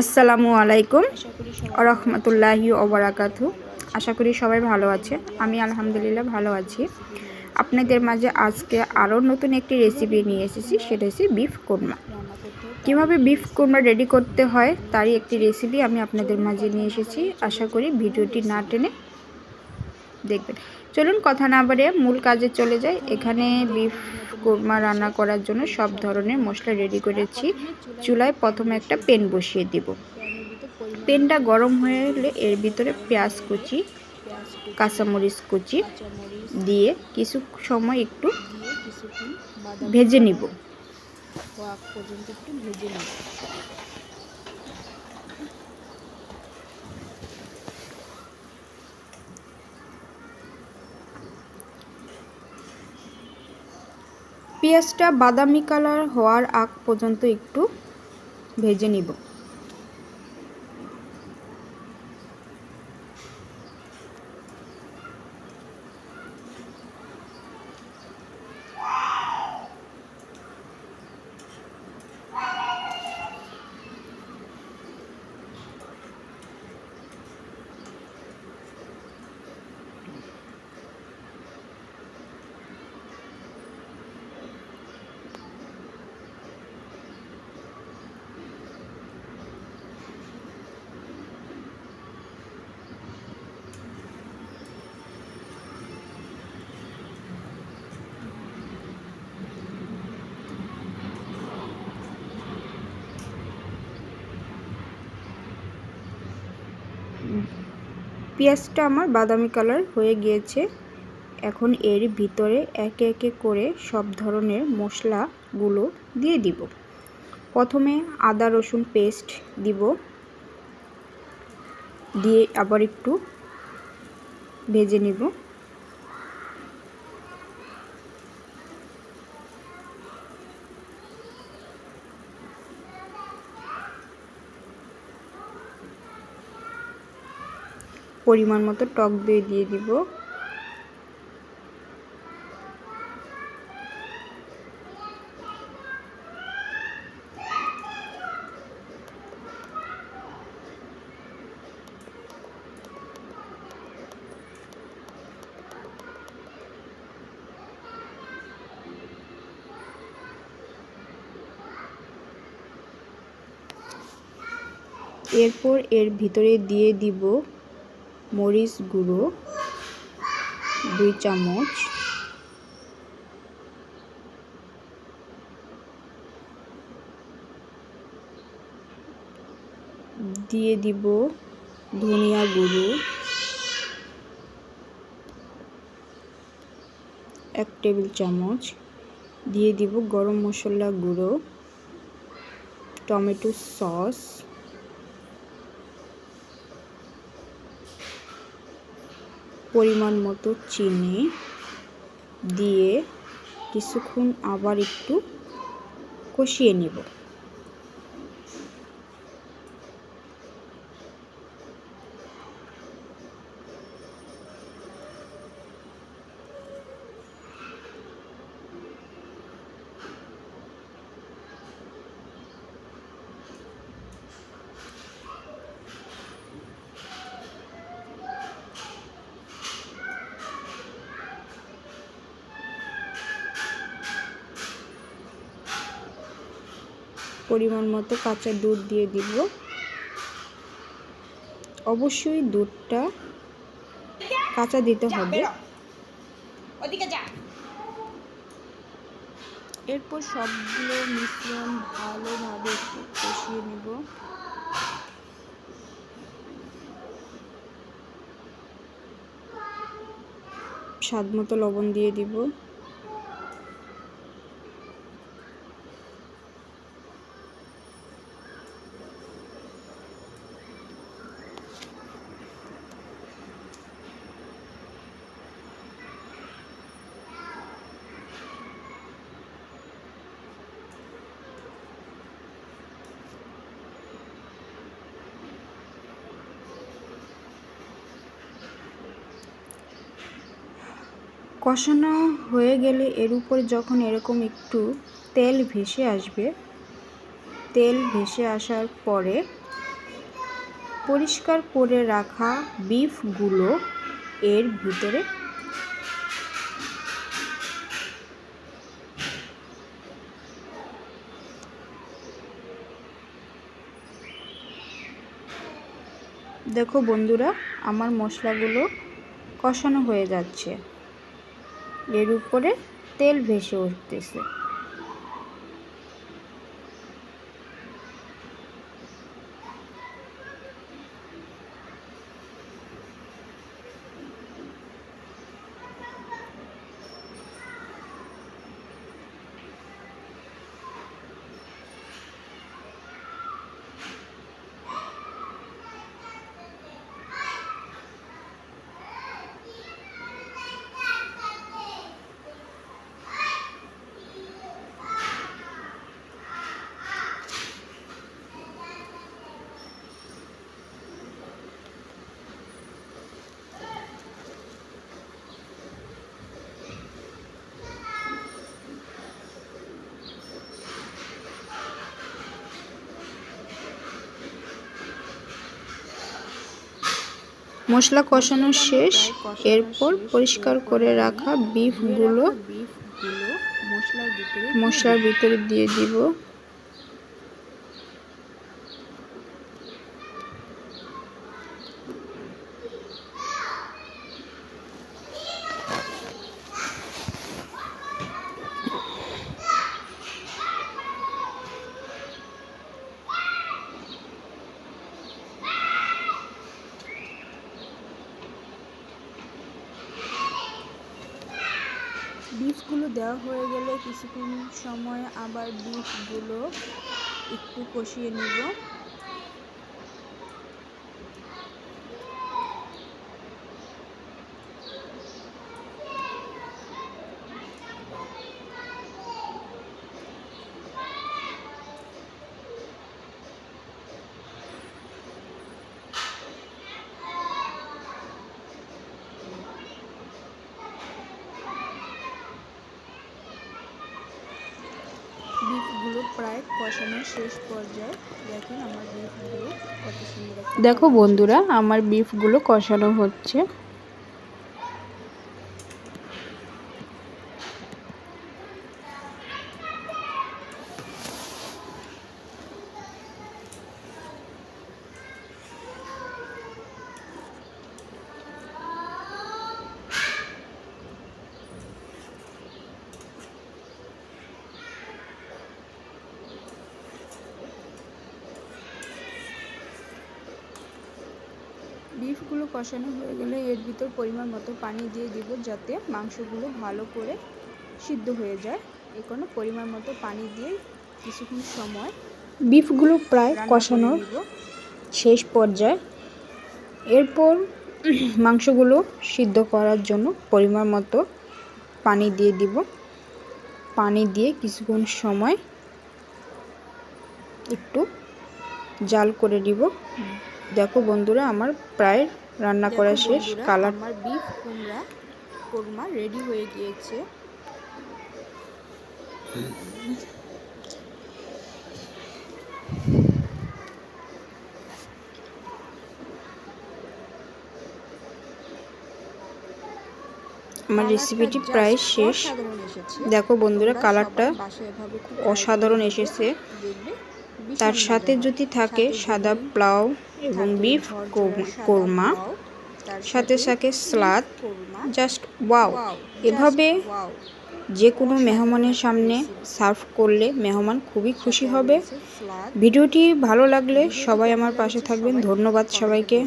আসসালামু আলাইকুম। রহমতুল্লাহি ওবরাকাতু আশা করি সবাই ভালো আছে। আমি আলহামদুলিল্লাহ ভালো আছি। আপনাদের মাঝে আজকে আরও নতুন একটি রেসিপি নিয়ে এসেছি। সেটা হচ্ছে বিফ কোরমা কীভাবে বিফ কোরমা রেডি করতে হয় তারই একটি রেসিপি আমি আপনাদের মাঝে নিয়ে এসেছি। আশা করি ভিডিওটি না টেনে দেখবেন। চলুন কথা না বাড়িয়ে মূল কাজে চলে যাই। এখানে বিফ কোরমা রান্না করার জন্য সব ধরনের মশলা রেডি করেছি। চুলায় প্রথমে একটা পেন বসিয়ে দিব। পেনটা গরম হয়ে এলে এর ভিতরে পেঁয়াজ কুচি, কাঁচামরিচ কুচি দিয়ে কিছু সময় একটু ভেজে নিব পর্যন্ত একটু ভেজে নিব। পেঁয়াজটা বাদামি কালার হওয়ার আগ পর্যন্ত একটু ভেজে নিব। পেঁয়াজটা আমার বাদামি কালার হয়ে গিয়েছে। এখন এর ভিতরে একে একে করে সব ধরনের মশলাগুলো দিয়ে দিব। প্রথমে আদা, রসুন পেস্ট দিব। দিয়ে আবার একটু ভেজে নিব। পরিমাণ মতো টক দই দিয়ে দিব। এরপর এর ভিতরে দিয়ে দিব মরিচ গুঁড়ো, দুই চামচ। দিয়ে দিব ধনিয়া গুঁড়ো। এক টেবিল চামচ। দিয়ে দিব গরম মশলা গুঁড়ো। Tomato sauce. পরিমাণ মতো চিনি দিয়ে কিছুক্ষণ আবার একটু কষিয়ে নিব। পরিমাণ মতো কাঁচা দুধ দিয়ে দিব। অবশ্যই দুধটা কাঁচা দিতে হবে। এরপর সবগুলো মিশ্রণ ভালোভাবে একটু কষিয়ে নেব। স্বাদ মতো লবণ দিয়ে দিব। কষানো হয়ে গেলে এর উপর যখন এরকম একটু তেল ভেসে আসবে, তেল ভেসে আসার পরে পরিষ্কার করে রাখা বিফগুলো এর ভিতরে দেখো বন্ধুরা, আমার মশলাগুলো কষানো হয়ে যাচ্ছে। এর উপরে তেল ভেসে উঠতেছে। মশলা কষানো শেষ। এরপর পরিষ্কার করে রাখা বিফগুলো মশলার ভিতরে দিয়ে দিব বিফগুলো দেওয়া হয়ে গেলে কিছুক্ষণ সময় আবার বিফগুলো একটু কষিয়ে নিব বিফগুলো প্রায় শেষ পর্যায়ে দেখো বন্ধুরা আমার বিফগুলো কষানো হচ্ছে। বিফগুলো কষানো হয়ে গেলে এর ভিতর পরিমাণ মতো পানি দিয়ে দিব যাতে মাংসগুলো ভালো করে সিদ্ধ হয়ে যায়। এই কোনো পরিমাণ মতো পানি দিয়ে কিছুক্ষণ সময় বিফগুলো প্রায় কষানোর শেষ পর্যায়ে। এরপর মাংসগুলো সিদ্ধ করার জন্য পরিমাণ মতো পানি দিয়ে দিব। পানি দিয়ে কিছুক্ষণ সময় একটু জাল করে দিব দেখো বন্ধুরা আমার প্রায় রান্না করা শেষ কালার আমার বিফ কুমড়া কোরমা রেডি হয়ে গিয়েছে। আমার রেসিপিটি প্রায় শেষ। এসেছে। দেখো বন্ধুরা কালারটা অসাধারণ এসেছে। তার সাথে যদি থাকে সাদা প্লাউ এবং বিফ কোরমা সাথে সাথে স্লাদ জাস্ট ওয়াও এভাবে যে কোনো মেহমানের সামনে সার্ভ করলে মেহমান খুবই খুশি হবে। ভিডিওটি ভালো লাগলে সবাই আমার পাশে থাকবেন। ধন্যবাদ সবাইকে।